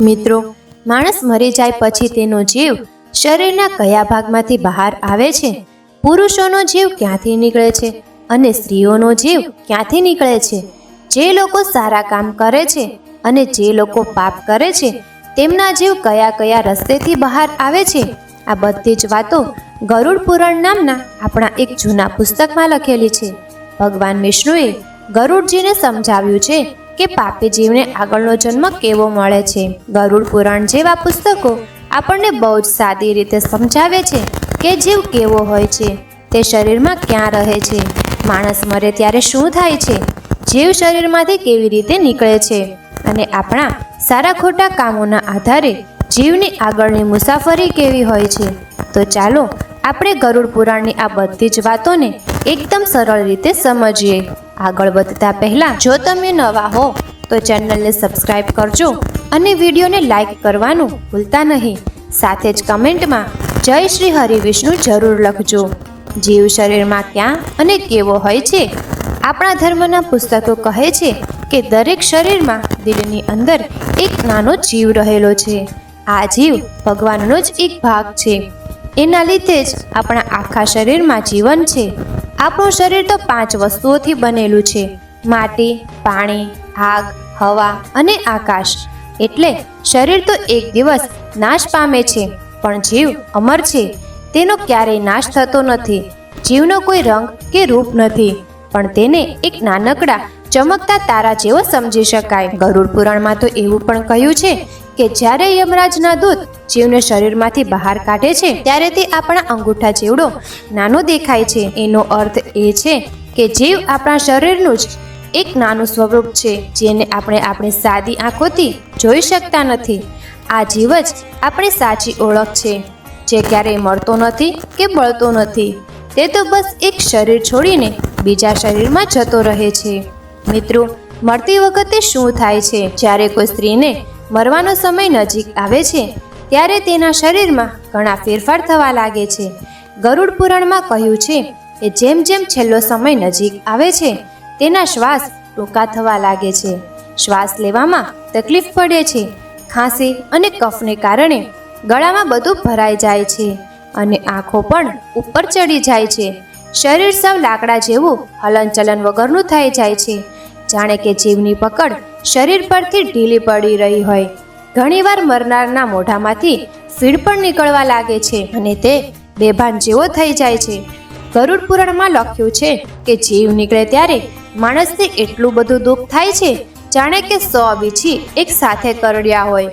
મિત્રો, માણસ મરી જાય પછી તેનો જીવ શરીરના કયા ભાગમાંથી બહાર આવે છે? પુરુષોનો જીવ ક્યાંથી નીકળે છે અને સ્ત્રીઓનો જીવ ક્યાંથી નીકળે છે? જે લોકો સારા કામ કરે છે અને જે લોકો પાપ કરે છે, તેમના જીવ કયા કયા રસ્તેથી બહાર આવે છે? આ બધી જ વાતો ગરુડ પુરાણ નામના આપણા એક જૂના પુસ્તકમાં લખેલી છે. ભગવાન વિષ્ણુએ ગરુડજીને સમજાવ્યું છે કે પાપી જીવને આગળનો જન્મ કેવો મળે છે? ગરુડ પુરાણ જેવા પુસ્તકો આપણને બહુ જ સાદી રીતે સમજાવે છે કે જીવ કેવો હોય છે. તે શરીરમાં ક્યાં રહે છે? માણસ મરે ત્યારે શું થાય છે? જીવ શરીરમાંથી કેવી રીતે નીકળે છે? અને આપણા સારા ખોટા કામોના આધારે જીવની આગળની મુસાફરી કેવી હોય છે? તો ચાલો આપણે ગરુડ પુરાણની આ બધી જ વાતોને એકદમ સરળ રીતે સમજીએ. આગળ વધતા પહેલા જો તમે નવા હો, તો ચેનલને સબસ્ક્રાઇબ કરજો અને વિડીયોને લાઈક કરવાનું ભૂલતા નહીં. સાથે જ કમેન્ટમાં જય શ્રી હરિ વિષ્ણુ જરૂર લખજો. જીવ શરીરમાં ક્યાં અને કેવો હોય છે? આપણા ધર્મના પુસ્તકો કહે છે કે દરેક શરીરમાં દિલની અંદર એક નાનો જીવ રહેલો છે. આ જીવ ભગવાનનો જ એક ભાગ છે. એના લીધે જ આપણા આખા શરીરમાં જીવન છે. આપણું શરીર તો પાંચ વસ્તુઓથી બનેલું છે. માટી, પાણી, આગ, હવા અને આકાશ. એટલે શરીર તો એક દિવસ નાશ પામે છે, પણ જીવ અમર છે. તેનો ક્યારેય નાશ થતો નથી. જીવનો કોઈ રંગ કે રૂપ નથી. પણ તેને એક નાનકડા, ચમકતા તારા જેવો સમજી શકાય. ગરુડ પુરાણમાં તો એવું પણ કહ્યું છે કે જ્યારે યમરાજના દૂત જીવને શરીરમાંથી બહાર કાઢે છે, ત્યારે તે આપણા અંગૂઠા જેવડો નાનો દેખાય છે. એનો અર્થ એ છે કે જીવ આપણા શરીરનું જ એક નાનું સ્વરૂપ છે, જેને આપણે આપણી સાદી આંખોથી જોઈ શકતા નથી. આ જીવ જ આપણી સાચી ઓળખ છે, જે ક્યારેય મળતો નથી કે બળતો નથી. તે તો બસ એક શરીર છોડીને બીજા શરીરમાં જતો રહે છે. મિત્રો, મળતી વખતે શું થાય છે? જ્યારે કોઈ સ્ત્રીને મરવાનો સમય નજીક આવે છે, ત્યારે તેના શરીરમાં ઘણા ફેરફાર થવા લાગે છે. ગરુડ પુરાણમાં કહ્યું છે કે જેમ જેમ છેલ્લો સમય નજીક આવે છે, તેના શ્વાસ ટૂંકા થવા લાગે છે. શ્વાસ લેવામાં તકલીફ પડે છે, ખાંસી અને કફને કારણે ગળામાં બધું ભરાઈ જાય છે અને આંખો પણ ઉપર ચડી જાય છે. શરીર સાવ લાકડા જેવું હલનચલન વગરનું થઈ જાય છે. જાણે કે જીવની પકડ શરીર પરથી ઢીલી પડી રહી હોય. ઘણીવાર મરનારના મોઢામાંથી ફીડ પણ નીકળવા લાગે છે અને તે બેભાન જેવો થઈ જાય છે. ગરુડ પુરાણમાં લખ્યું છે કે જીવ નીકળે ત્યારે માણસને એટલું બધું દુઃખ થાય છે, જાણે કે સો વીછી એક સાથે કરડ્યા હોય.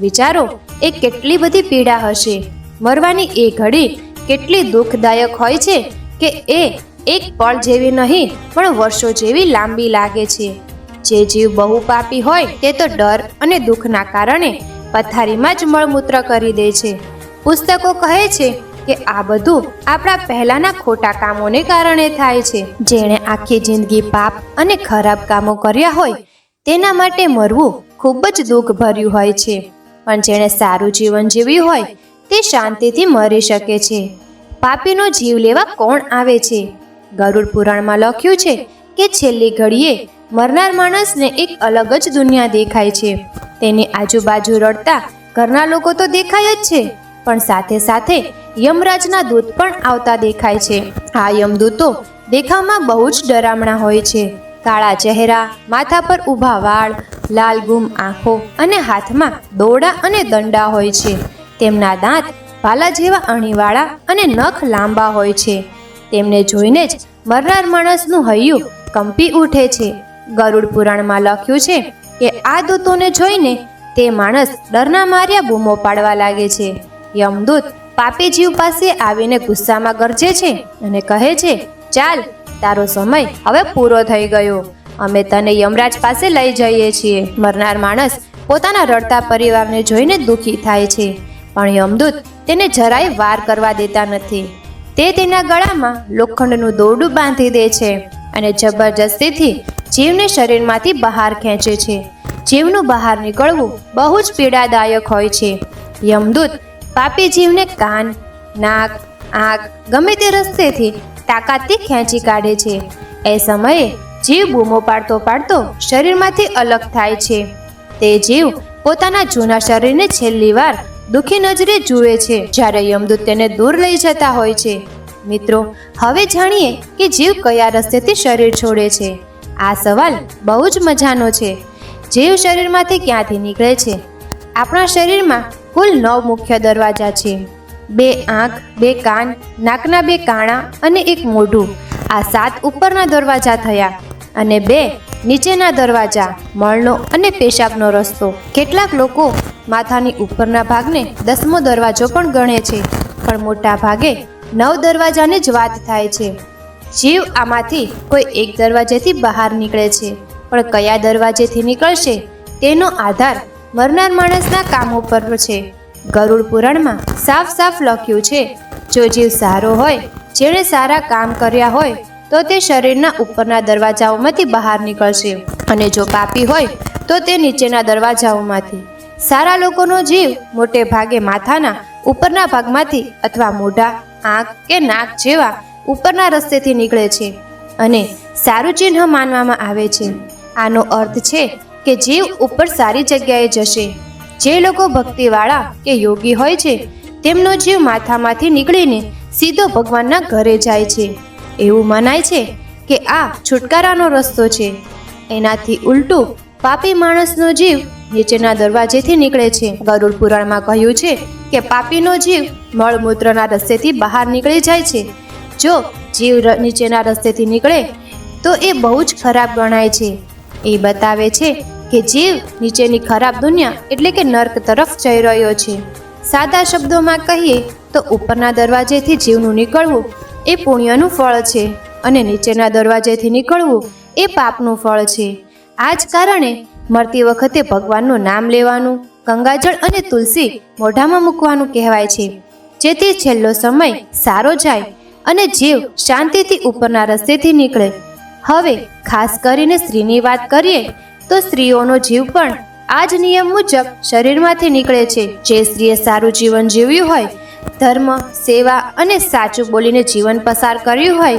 વિચારો, એ કેટલી બધી પીડા હશે? મરવાની એ ઘડી કેટલી દુઃખદાયક હોય છે કે એ એક પળ જેવી નહીં, પણ વર્ષો જેવી લાંબી લાગે છે. જે જીવ બહુ પાપી હોય તે તો ડર અને દુઃખના કારણે પથારીમાં જ મળમૂત્ર કરી દે છે. પુસ્તકો કહે છે કે આ બધું આપણા પહેલાના ખોટા કામોને કારણે થાય છે. જેણે આખી જિંદગી પાપ અને ખરાબ કામો કર્યા હોય તેના માટે મરવું ખૂબ જ દુઃખ ભર્યું હોય છે. પણ જેણે સારું જીવન જીવ્યું હોય તે શાંતિથી મરી શકે છે. પાપીનો જીવ લેવા કોણ આવે છે? ગરુડ પુરાણમાં લખ્યું છે કે છેલ્લી ઘડીએ મરનાર માણસને એક અલગ જ દુનિયા દેખાય છે. તેની આજુબાજુ રડતા ઘરના લોકો તો દેખાય જ છે, પણ સાથે સાથે યમરાજના દૂત પણ આવતા દેખાય છે. આ યમદૂતો દેખાવમાં બહુ જ ડરામણા હોય છે. કાળા ચહેરા, માથા પર ઊભા વાળ, લાલ ગુમ આંખો અને હાથમાં દોડા અને દંડા હોય છે. તેમના દાંત ભાલા જેવા અણીવાળા અને નખ લાંબા હોય છે. તેમને જોઈને જ મરનાર માણસનું હૈયું કંપી ઉઠે છે. ગરુડ પુરાણમાં લખ્યું છે કે આ દૂતોને જોઈને તે માણસ ડરના માર્યા બૂમો પાડવા લાગે છે. યમદૂત પાપી જીવ પાસે આવીને ગુસ્સામાં ગરજે છે અને કહે છે, ચાલ, તારો સમય હવે પૂરો થઈ ગયો. અમે તને યમરાજ પાસે લઈ જઈએ છીએ. મરનાર માણસ પોતાના રડતા પરિવારને જોઈને દુઃખી થાય છે. પણ યમદૂત તેને જરાય વાર કરવા દેતા નથી. તે તેના ગળામાં લોખંડનું દોરડું બાંધી દે છે અને જબરજસ્તીથી જીવને શરીરમાંથી બહાર ખેંચે છે. જીવનું બહાર નીકળવું બહુ જ પીડાદાયક હોય છે. યમદૂત પાપી જીવને કાન, નાક, આંખ ગમે તે રસ્તેથી તાકાતથી ખેંચી કાઢે છે. એ સમયે જીવ બૂમો પાડતો પાડતો શરીરમાંથી અલગ થાય છે. તે જીવ પોતાના જૂના શરીરને છેલ્લી વાર દુઃખી નજરે જુએ છે, જ્યારે યમદૂત તેને દૂર લઈ જતા હોય છે. મિત્રો, હવે જાણીએ કે જીવ કયા રસ્તેથી શરીર છોડે છે. આ સવાલ બહુ જ મજાનો છે. જીવ શરીરમાંથી ક્યાંથી નીકળે છે? આપણા શરીરમાં કુલ નવ મુખ્ય દરવાજા છે. બે આંખ, બે કાન, નાકના બે કાણા અને એક મોઢું. આ સાત ઉપરના દરવાજા થયા અને બે નીચેના દરવાજા મળનો અને પેશાબનો રસ્તો. કેટલાક લોકો માથાની ઉપરના ભાગને દસમો દરવાજો પણ ગણે છે, પણ મોટા ભાગે નવ દરવાજાને જ વાત થાય છે. જીવ આમાંથી કોઈ એક દરવાજેથી બહાર નીકળે છે. પણ કયા દરવાજેથી નીકળશે તેનો આધાર મરનાર માણસના કામ ઉપર છે. ગરુડ પુરાણમાં સાફ સાફ લખ્યું છે, જો જીવ સારો હોય, જેણે સારા કામ કર્યા હોય, તો તે શરીરના ઉપરના દરવાજાઓમાંથી બહાર નીકળશે. અને જો પાપી હોય, તો તે નીચેના દરવાજાઓમાંથી. સારા લોકોનો જીવ મોટે ભાગે માથાના ઉપરના ભાગમાંથી અથવા મોઢા, આંખ કે નાક જેવા ઉપરના રસ્તેથી નીકળે છે અને સારું ચિહ્ન માનવામાં આવે છે. આનો અર્થ છે કે જીવ ઉપર સારી જગ્યાએ જશે, જે લોકો ભક્તિવાળા કે યોગી હોય છે, તેમનો જીવ માથામાંથી નીકળીને સીધો ભગવાનના ઘરે જાય છે. એવું મનાય છે કે આ છુટકારાનો રસ્તો છે. એનાથી ઉલટું પાપી માણસનો જીવ નીચેના દરવાજેથી નીકળે છે. ગરુડ પુરાણમાં કહ્યું છે કે પાપીનો જીવ મળમૂત્રના રસ્તેથી બહાર નીકળી જાય છે. જો જીવ નીચેના રસ્તેથી નીકળે, તો એ બહુ જ ખરાબ ગણાય છે. એ બતાવે છે કે જીવ નીચેની ખરાબ દુનિયા એટલે કે નર્ક તરફ જઈ રહ્યો છે. સાદા શબ્દોમાં કહીએ તો ઉપરના દરવાજેથી જીવનું નીકળવું એ પુણ્યનું ફળ છે અને નીચેના દરવાજેથી નીકળવું એ પાપનું ફળ છે. આ જ કારણે મરતી વખતે ભગવાનનું નામ લેવાનું, ગંગાજળ અને તુલસી મોઢામાં મૂકવાનું કહેવાય છે. જેથી છેલ્લો સમય સારો જાય અને જીવ શાંતિથી ઉપરના રસ્તેથી નીકળે. હવે ખાસ કરીને સ્ત્રીની વાત કરીએ, તો સ્ત્રીઓનો જીવ પણ આ જ નિયમ મુજબ શરીરમાંથી નીકળે છે. જે સ્ત્રીએ સારું જીવન જીવ્યું હોય, ધર્મ, સેવા અને સાચું બોલીને જીવન પસાર કર્યું હોય,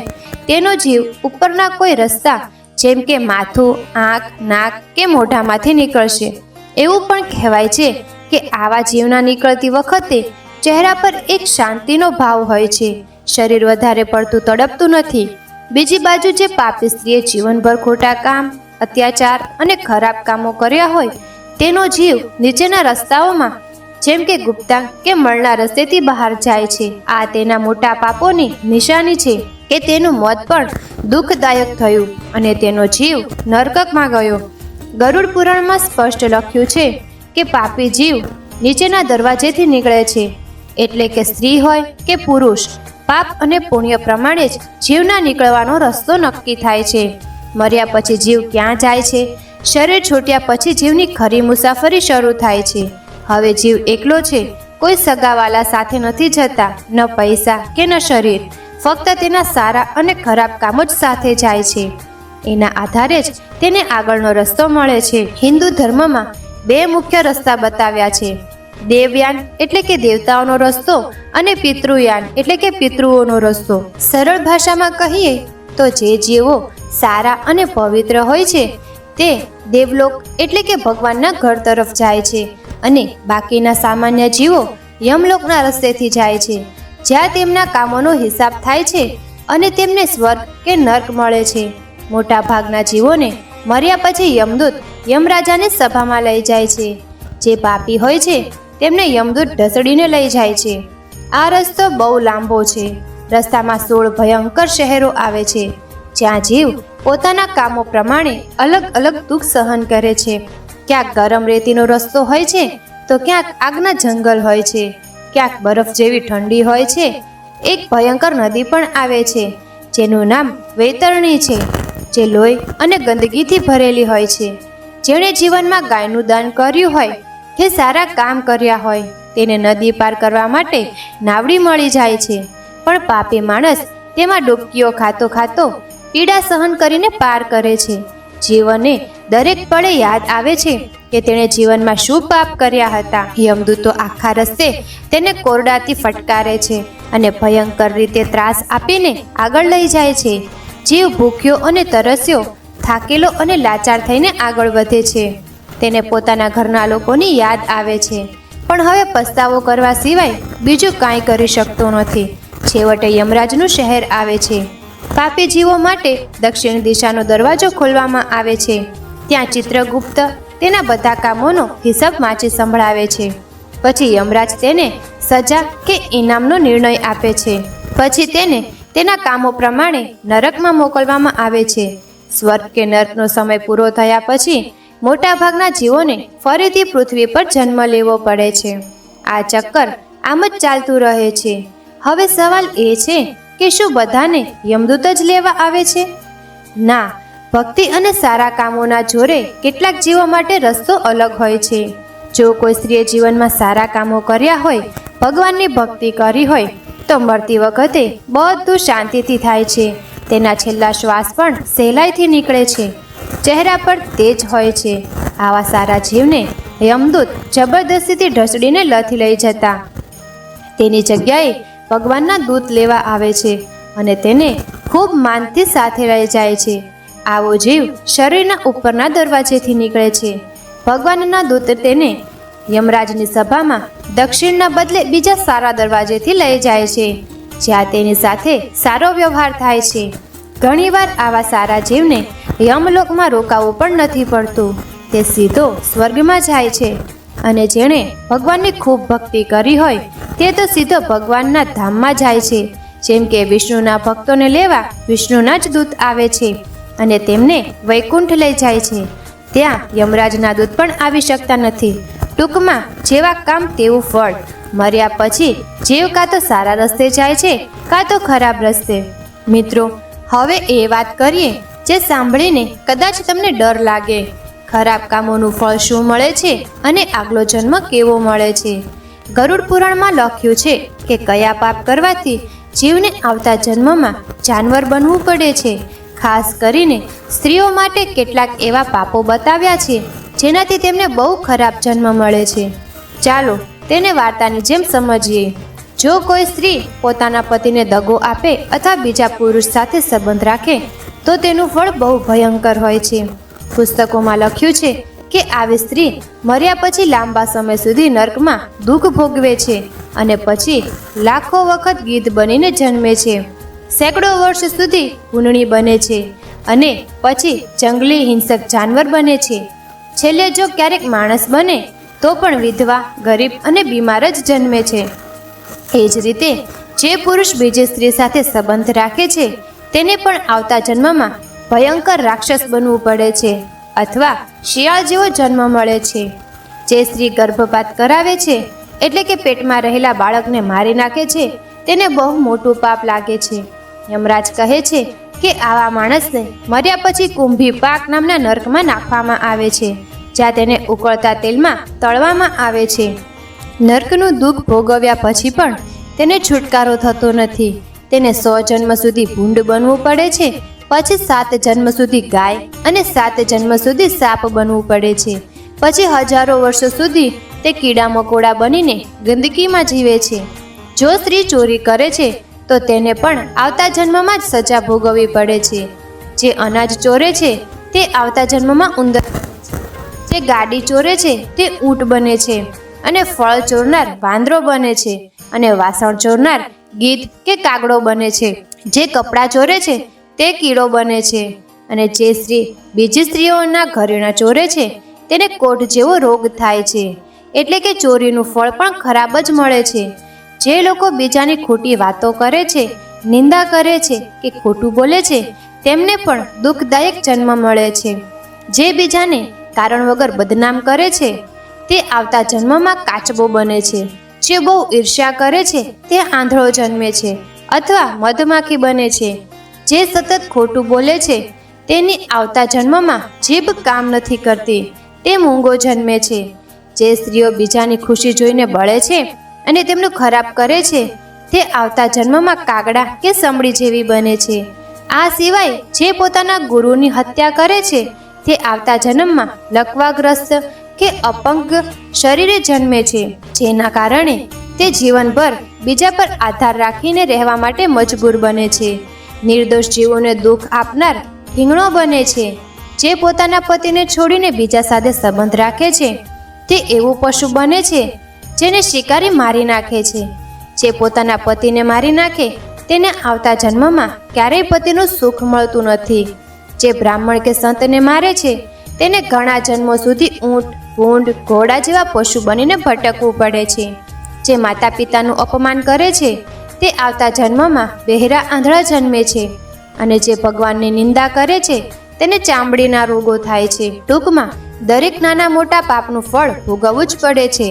તેનો જીવ ઉપરના કોઈ રસ્તા, જેમ કે માથું, આંખ, નાક કે મોઢામાંથી નીકળશે. એવું પણ કહેવાય છે કે આવા જીવના નીકળતી વખતે ચહેરા પર એક શાંતિનો ભાવ હોય છે. શરીર વધારે પડતું તડપતું નથી. બીજી બાજુ જે પાપી સ્ત્રીએ જીવનભર ખોટા કામ, અત્યાચાર અને ખરાબ કામો કર્યા હોય, તેનો જીવ નીચેના રસ્તાઓમાં, જેમ કે ગુપ્તા કે મળના રસ્તેથી બહાર જાય છે. આ તેના મોટા પાપોની નિશાની છે કે તેનું મોત પણ દુઃખદાયક થયું અને તેનો જીવ નરકમાં ગયો. ગરુડ પુરાણમાં સ્પષ્ટ લખ્યું છે કે પાપી જીવ નીચેના દરવાજેથી નીકળે છે. એટલે કે સ્ત્રી હોય કે પુરુષ પાપ અને પુણ્ય પ્રમાણે જ જીવના નીકળવાનો રસ્તો નક્કી થાય છે. મર્યા પછી જીવ ક્યાં જાય છે? શરીર છૂટ્યા પછી જીવની ખરી મુસાફરી શરૂ થાય છે. હવે જીવ એકલો છે. કોઈ સગાવાલા સાથે નથી જતા, ન પૈસા કે ન શરીર. ફક્ત તેના સારા અને ખરાબ કામો જ સાથે જાય છે. એના આધારે જ તેને આગળનો રસ્તો મળે છે. હિન્દુ ધર્મમાં બે મુખ્ય રસ્તા બતાવ્યા છે. દેવયાન એટલે કે દેવતાઓનો રસ્તો અને પિતૃયાન એટલે કે પિતૃઓનો રસ્તો. સરળ ભાષામાં કહીએ તો જે જીવો સારા અને પવિત્ર હોય છે, તે દેવલોક એટલે કે ભગવાનના ઘર તરફ જાય છે અને બાકીના સામાન્ય જીવો યમલોકના રસ્તેથી જાય છે, જ્યાં તેમના કામોનો હિસાબ થાય છે અને તેમને સ્વર્ગ કે નર્ક મળે છે. મોટા ભાગના જીવોને મર્યા પછી યમદૂત યમરાજાને સભામાં લઈ જાય છે. જે પાપી હોય છે તેમને યમદૂત ઢસડીને લઈ જાય છે. આ રસ્તો બહુ લાંબો છે. રસ્તામાં સોળ ભયંકર શહેરો આવે છે. જ્યાં જીવ પોતાના કામો પ્રમાણે અલગ અલગ દુઃખ સહન કરે છે. ક્યાંક ગરમ રેતીનો રસ્તો હોય છે, તો ક્યાંક આગના જંગલ હોય છે. ક્યાંક બરફ જેવી ઠંડી હોય છે. એક ભયંકર નદી પણ આવે છે, જેનું નામ વૈતરણી છે, જે લોહી અને ગંદકીથી ભરેલી હોય છે. જેણે જીવનમાં ગાયનું દાન કર્યું હોય કે સારા કામ કર્યા હોય તેને નદી પાર કરવા માટે નાવડી મળી જાય છે. પણ પાપી માણસ તેમાં ડૂબકીઓ ખાતો ખાતો પીડા સહન કરીને પાર કરે છે. જીવને દરેક પળે યાદ આવે છે કે તેણે જીવનમાં શું પાપ કર્યા હતા. યમદૂતો આખા રસ્તે તેને કોરડાથી ફટકારે છે અને ભયંકર રીતે ત્રાસ આપીને આગળ લઈ જાય છે. જીવ ભૂખ્યો અને તરસ્યો, થાકેલો અને લાચાર થઈને આગળ વધે છે. તેને પોતાના ઘરના લોકોની યાદ આવે છે. પણ હવે પસ્તાવો કરવા સિવાય બીજું કાંઈ કરી શકતો નથી. છેવટે યમરાજનું શહેર આવે છે. પાપી જીવો માટે દક્ષિણ દિશાનો દરવાજો ખોલવામાં આવે છે. ત્યાં ચિત્રગુપ્ત તેના બધા કામોનો હિસાબ વાંચી સંભળાવે છે. પછી યમરાજ તેને સજા કે ઇનામનો નિર્ણય આપે છે. પછી તેને તેના કામો પ્રમાણે નરકમાં મોકલવામાં આવે છે. સ્વર્ગ કે નરકનો સમય પૂરો થયા પછી મોટાભાગના જીવોને ફરીથી પૃથ્વી પર જન્મ લેવો પડે છે. આ ચક્કર આમ જ ચાલતું રહે છે. હવે સવાલ એ છે કે શું બધાને યમદૂત જ લેવા આવે છે? ના, ભક્તિ અને સારા કામોના જોરે કેટલાક જીવો માટે રસ્તો અલગ હોય છે. જો કોઈ સ્ત્રીએ જીવનમાં સારા કામો કર્યા હોય, ભગવાનની ભક્તિ કરી હોય, તો મળતી વખતે બધું શાંતિથી થાય છે. તેના છેલ્લા શ્વાસ પણ સહેલાઈથી નીકળે છે. ચહેરા પર તેજ હોય છે. આવા સારા જીવને યમદૂત જબરદસ્તીથી ઢસડીને લથી લઈ જતા. તેની જગ્યાએ ભગવાનના દૂત લેવા આવે છે અને તેને ખૂબ માનથી સાથે લઈ જાય છે. આવો જીવ શરીરના ઉપરના દરવાજેથી નીકળે છે. ભગવાનના દૂત તેને યમરાજની સભામાં દક્ષિણના બદલે બીજા સારા દરવાજેથી લઈ જાય છે, જ્યાં તેની સાથે સારો વ્યવહાર થાય છે. ઘણીવાર આવા સારા જીવને યમલોકમાં રોકાવું પણ નથી પડતું. તે સીધો સ્વર્ગમાં જાય છે. અને જેણે ભગવાનની ખૂબ ભક્તિ કરી હોય, તે તો સીધો ભગવાનના ધામમાં જાય છે. જેમ કે વિષ્ણુના ભક્તોને લેવા વિષ્ણુના જ દૂત આવે છે અને તેમને વૈકુંઠ લઈ જાય છે. ત્યાં યમરાજના દૂત પણ આવી શકતા નથી. ટૂંકમાં જેવા કામ તેવું ફળ. મર્યા પછી જીવ કાં તો સારા રસ્તે જાય છે, કાં તો ખરાબ રસ્તે. મિત્રો હવે એ વાત કરીએ જે સાંભળીને કદાચ તમને ડર લાગે. ખરાબ કામોનું ફળ શું મળે છે અને આગલો જન્મ કેવો મળે છે? ગરુડ પુરાણમાં લખ્યું છે કે કયા પાપ કરવાથી જીવને આવતા જન્મમાં જાનવર બનવું પડે છે. ખાસ કરીને સ્ત્રીઓ માટે કેટલાક એવા પાપો બતાવ્યા છે જેનાથી તેમને બહુ ખરાબ જન્મ મળે છે. ચાલો તેને વાર્તાની જેમ સમજીએ. જો કોઈ સ્ત્રી પોતાના પતિને દગો આપે અથવા બીજા પુરુષ સાથે સંબંધ રાખે, તો તેનું ફળ બહુ ભયંકર હોય છે. પુસ્તકોમાં લખ્યું છે કે આવી સ્ત્રી મર્યા પછી લાંબા સમય સુધી નર્કમાં દુઃખ ભોગવે છે અને પછી લાખો વખત ગીધ બનીને જન્મે છે. સેંકડો વર્ષ સુધી ઉનણી બને છે અને પછી જંગલી હિંસક જાનવર બને છે. છેલ્લે જો ક્યારેક માણસ બને, તો પણ વિધવા, ગરીબ અને બીમાર જ જન્મે છે. એ જ રીતે જે પુરુષ બીજી સ્ત્રી સાથે સંબંધ રાખે છે, તેને પણ આવતા જન્મમાં ભયંકર રાક્ષસ બનવું પડે છે અથવા શિયાળ જેવો જન્મ મળે છે. જે સ્ત્રી ગર્ભપાત કરાવે છે, એટલે કે પેટમાં રહેલા બાળકને મારી નાખે છે, તેને બહુ મોટું પાપ લાગે છે. યમરાજ કહે છે કે આવા માણસને મર્યા પછી કુંભી પાક નામના નર્કમાં નાખવામાં આવે છે, જ્યાં તેને ઉકળતા તેલમાં તળવામાં આવે છે. નર્કનું દુઃખ ભોગવ્યા પછી પણ તેને છુટકારો થતો નથી. તેને સો જન્મ સુધી ભૂંડ બનવું પડે છે, પછી સાત જન્મ સુધી ગાય અને સાત જન્મ સુધી સાપ બનવું પડે છે. પછી હજારો વર્ષો સુધી તે કીડા મકોડા બનીને ગંદકીમાં જીવે છે. જો સ્ત્રી ચોરી કરે છે, તો તેને પણ આવતા જન્મમાં જ સજા ભોગવવી પડે છે. જે અનાજ ચોરે છે, તે આવતા જન્મમાં ઉંદર જે ગાડી ચોરે છે, તે ઊંટ બને છે. અને ફળ ચોરનાર વાંદરો બને છે અને વાસણ ચોરનાર ગીધ કે કાગડો બને છે. જે કપડાં ચોરે છે, તે કીડો બને છે. અને જે સ્ત્રી બીજી સ્ત્રીઓના ઘરેણા ચોરે છે, તેને કોઢ જેવો રોગ થાય છે. એટલે કે ચોરીનું ફળ પણ ખરાબ જ મળે છે. જે લોકો બીજાની ખોટી વાતો કરે છે, નિંદા કરે છે કે ખોટું બોલે છે, તેમને પણ દુઃખદાયક જન્મ મળે છે. જે બીજાને કારણ વગર બદનામ કરે છે તે આવતા જન્મમાં કાચબો બને છે. જે બહુ ઈર્ષ્યા કરે છે, તે આંધળો જન્મે છે અથવા મધમાખી બને છે. જે સતત ખોટું બોલે છે, તેની આવતા જન્મમાં જીભ કામ નથી કરતી, તે મૂંગો જન્મે છે. જે સ્ત્રીઓ બીજાની ખુશી જોઈને બળે છે અને તેમનું ખરાબ કરે છે, તે આવતા જન્મમાં કાગડા કે સમડી જેવી બને છે. આ સિવાય જે પોતાના ગુરુની હત્યા કરે છે, તે આવતા જન્મમાં લકવાગ્રસ્ત કે અપંગ શરીરે જન્મે છે, જેના કારણે તે જીવનભર બીજા પર આધાર રાખીને રહેવા માટે મજબૂર બને છે. નિર્દોષ જીવોને દુઃખ આપનાર હિંગણો બને છે. જે પોતાના પતિને છોડીને બીજા સાથે સંબંધ રાખે છે, તે એવું પશુ બને છે, જેને શિકારી મારી નાખે છે. જે પોતાના પતિને મારી નાખે, તેને આવતા જન્મમાં ક્યારેય પતિનું સુખ મળતું નથી. જે બ્રાહ્મણ કે સંતને મારે છે તેને ઘણા જન્મો સુધી ઊંટ, ભૂંડ, ઘોડા જેવા પશુ બનીને ભટકવું પડે છે. જે માતા પિતાનું અપમાન કરે છે, તે આવતા જન્મમાં બહેરા આંધળા જન્મે છે અને જે ભગવાનની નિંદા કરે છે, તેને ચામડીના રોગો થાય છે. ટૂંકમાં, દરેક નાના મોટા પાપનું ફળ ભોગવવું જ પડે છે.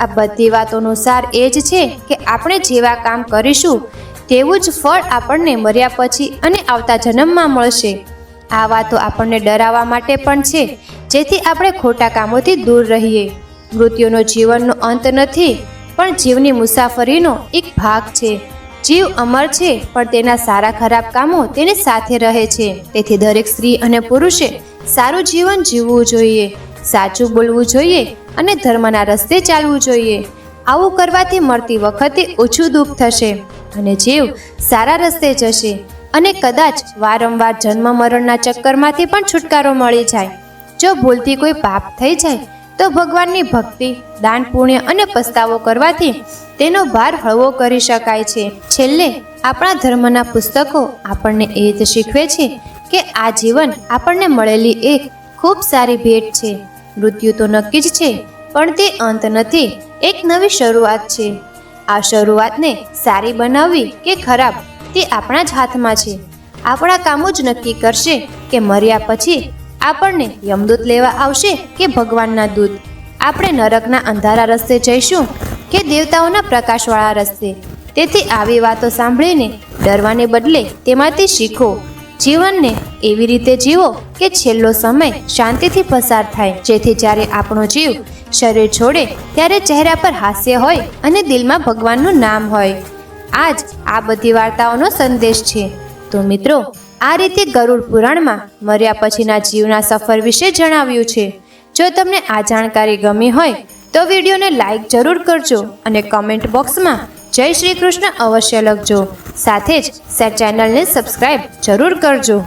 આ બધી વાતોનો સાર એ જ છે કે આપણે જેવા કામ કરીશું, તેવું જ ફળ આપણને મર્યા પછી અને આવતા જન્મમાં મળશે. આ વાતો આપણને ડરાવવા માટે પણ છે, જેથી આપણે ખોટા કામોથી દૂર રહીએ. મૃત્યુનો જીવનનો અંત નથી, પણ જીવની મુસાફરીનો એક ભાગ છે. જીવ અમર છે, પણ તેના સારા ખરાબ કામો તેની સાથે રહે છે. તેથી દરેક સ્ત્રી અને પુરુષે સારું જીવન જીવવું જોઈએ, સાચું બોલવું જોઈએ અને ધર્મના રસ્તે ચાલવું જોઈએ. આવું કરવાથી મળતી વખતે ઓછું દુઃખ થશે અને જીવ સારા રસ્તે જશે. અને કદાચ વારંવાર જન્મ મરણના ચક્કરમાંથી પણ છુટકારો મળી જાય. જો ભૂલથી કોઈ પાપ થઈ જાય, તો ભગવાનની ભક્તિ, દાન પુણ્ય અને પસ્તાવો કરવાથી તેનો ભાર હળવો કરી શકાય છે. છેલ્લે, આપણા ધર્મના પુસ્તકો આપણને એ જ શીખવે છે કે આ જીવન આપણને મળેલી એક ખૂબ સારી ભેટ છે. મૃત્યુ તો નક્કી જ છે, પણ તે અંત નથી, એક નવી શરૂઆત છે. આ શરૂઆતને સારી બનાવવી કે ખરાબ તે આપણા જ હાથમાં છે. આપણા કામો જ નક્કી કરશે કે મર્યા પછી આપણને યમદૂત લેવા આવશે કે ભગવાનના દૂત. આપણે નરકના અંધારા રસ્તે જઈશું કે દેવતાઓના પ્રકાશવાળા રસ્તે. તેથી આવી વાતો સાંભળીને ડરવાને બદલે તેમાંથી શીખો. જીવનને એવી રીતે જીવો કે છેલ્લો સમય શાંતિથી પસાર થાય. જેથી જ્યારે આપણો જીવ શરીર છોડે, ત્યારે ચહેરા પર હાસ્ય હોય અને દિલમાં ભગવાનનું નામ હોય. આજ આ બધી વાર્તાઓનો સંદેશ છે. તો મિત્રો, આ રીતે ગરુડ પુરાણમાં મર્યા પછીના જીવના સફર વિશે જણાવ્યું છે. જો તમને આ જાણકારી ગમી હોય, તો વિડીયોને લાઈક જરૂર કરજો અને કમેન્ટ બોક્સમાં જય શ્રી કૃષ્ણ અવશ્ય લખજો. સાથે જ સેટ ચેનલને સબસ્ક્રાઈબ જરૂર કરજો.